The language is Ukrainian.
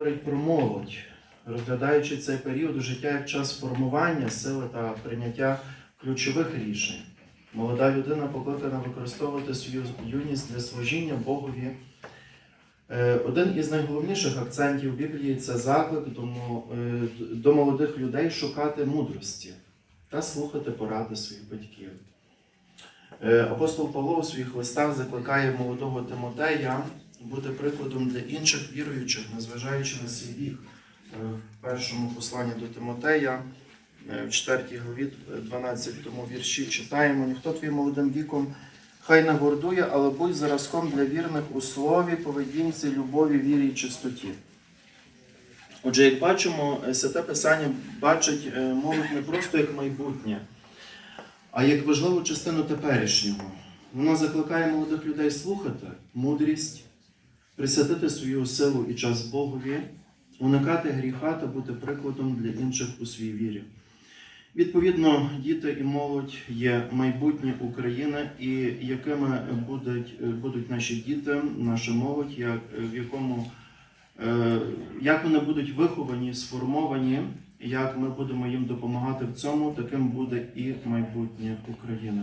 говорить про молодь, розглядаючи цей період у життя як час формування сили та прийняття ключових рішень. Молода людина покликана використовувати свою юність для служіння Богові. Е, Один із найголовніших акцентів Біблії це заклик до, е, до молодих людей шукати мудрості та слухати поради своїх батьків. Е, Апостол Павло у своїх листах закликає молодого Тимотея бути прикладом для інших віруючих, незважаючи на свій вік. Е, В першому посланні до Тимотея, е, в 4 главі, 12 вірші читаємо: ніхто твій молодим віком хай не гордує, але будь зразком для вірних у слові, поведінці, любові, вірі і чистоті. Отже, як бачимо, е, святе Писання бачить е, молодь не просто як майбутнє, а як важливу частину теперішнього. Вона закликає молодих людей слухати мудрість, присвятити свою силу і час Богові, уникати гріха та бути прикладом для інших у своїй вірі. Відповідно, діти і молодь є майбутнє України, і якими будуть, будуть наші діти, наша молодь, як, в якому, е, як вони будуть виховані, сформовані, як ми будемо їм допомагати в цьому, таким буде і майбутнє України.